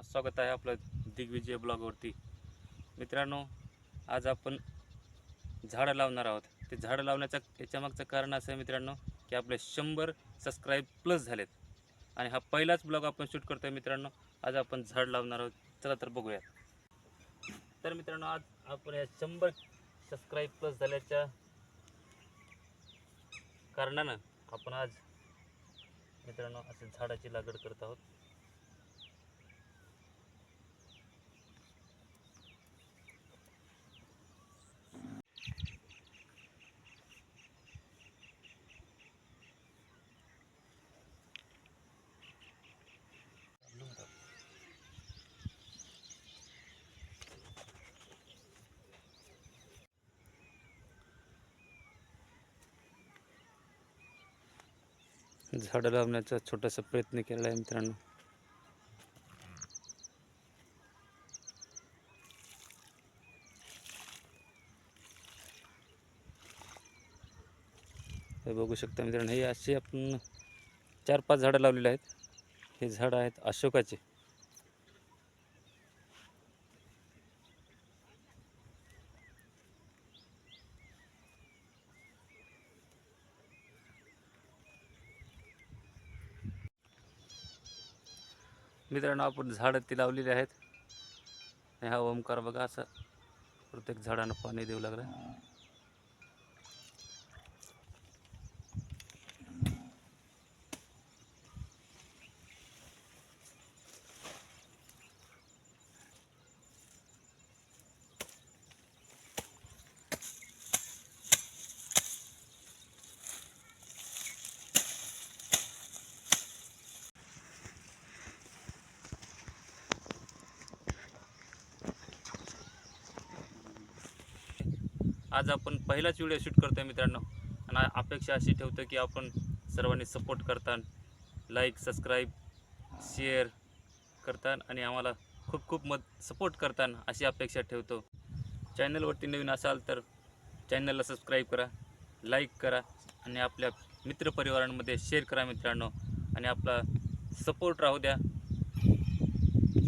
आपलं स्वागत आहे आपलं दिग्विजय ब्लॉगवरती. मित्रांनो आज आपण झाडं लावणार आहोत. ते झाडं लावण्याचं याच्यामागचं कारण असं आहे मित्रांनो की आपले शंभर सबस्क्राईब प्लस झालेत. आणि हा पहिलाच ब्लॉग आपण शूट करतो आहे मित्रांनो आज आपण झाड लावणार आहोत. चला तर बघूया तर मित्रांनो आज आपण या शंभर सबस्क्राईब प्लस झाल्याच्या कारणानं आपण आज मित्रांनो असे झाडाची लागवड करत आहोत. झाडं लावण्याचा छोटासा प्रयत्न केला आहे मित्रांनो. हे बघू शकता मित्रांनो हे असे आपण चार पाच झाडं लावलेली आहेत. हे झाडं आहेत अशोकाचे. मित्रांनो आपण झाडं ती लावलेली आहेत. ह्या हा ओमकार बघा असं. प्रत्येक झाडांना पाणी देऊ लागलं. आज आपण पहिलाच व्हिडिओ शूट करतोय मित्रांनो. आणि अपेक्षा अशी ठेवतो की आपण सर्वांनी सपोर्ट करता लाईक सबस्क्राईब शेअर करता आणि आम्हाला खूप खूप मत सपोर्ट करता अशी अपेक्षा ठेवतो. चॅनलवरती नवीन असाल तर चॅनलला सबस्क्राईब करा लाईक करा आणि आपल्या मित्रपरिवारांमध्ये शेअर करा मित्रांनो. आणि आपला सपोर्ट राहू द्या.